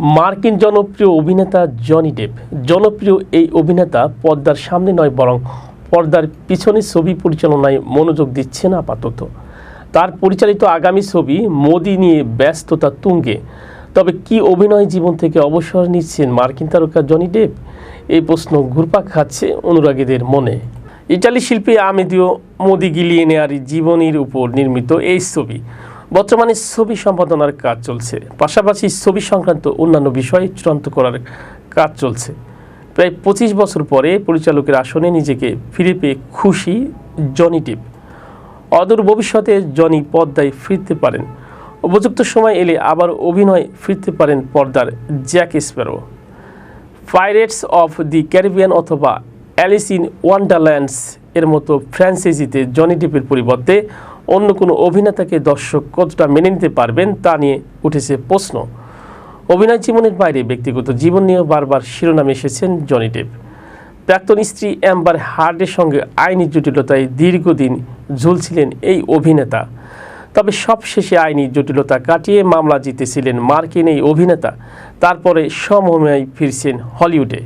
মার্কিন জনপ্রিয় অভিনেতা জনি ডেপ। জনপ্রিয় এই অভিনেতা পর্দার সামনে নয়, বরং পর্দার পিছনে ছবি পরিচালনায় মনোযোগ দিচ্ছেন আপাতত। তার পরিচালিত আগামী ছবি মোদি নিয়ে ব্যস্ততা তুঙ্গে। তবে কি অভিনয় জীবন থেকে অবসর নিচ্ছেন মার্কিন তারকা জনি ডেপ? এই প্রশ্ন ঘুরপাক খাচ্ছে অনুরাগীদের মনে। ইটালি শিল্পী আমেদিও মোদি গিলিয়ে নেয়ার জীবনীর উপর নির্মিত এই ছবি। বর্তমানে ছবি সম্পাদনার কাজ চলছে। পাশাপাশি ছবি সংক্রান্ত অন্যান্য বিষয় চূড়ান্ত করার কাজ চলছে। প্রায় পঁচিশ বছর পরে পরিচালকের আসনে নিজেকে ফিরে পেয়ে খুশি জনি টিপ। অদূর ভবিষ্যতে জনি পর্দায় ফিরতে পারেন। উপযুক্ত সময় এলে আবার অভিনয় ফিরতে পারেন পর্দার Jack Sparrow. Pirates of the Caribbean অথবা অ্যালিস ইন ওয়ান্ডারল্যান্ডস এর মতো ফ্র্যাঞ্চাইজিতে জনি ডিপের পরিবর্তে অন্য কোনো অভিনেতাকে দর্শক কতটা মেনে নিতে পারবেন তা নিয়ে উঠেছে প্রশ্ন। অভিনয় জীবনের বাইরে ব্যক্তিগত জীবন নিয়েও বারবার শিরোনামে এসেছেন জনি প্রাক্তন স্ত্রী অ্যাম্বার হার্ডের সঙ্গে আইনি জটিলতায় দীর্ঘদিন ঝুলছিলেন এই অভিনেতা। তবে সবশেষে আইনি জটিলতা কাটিয়ে মামলা জিতেছিলেন মার্কিন এই অভিনেতা। তারপরে সমময় ফিরছেন হলিউডে।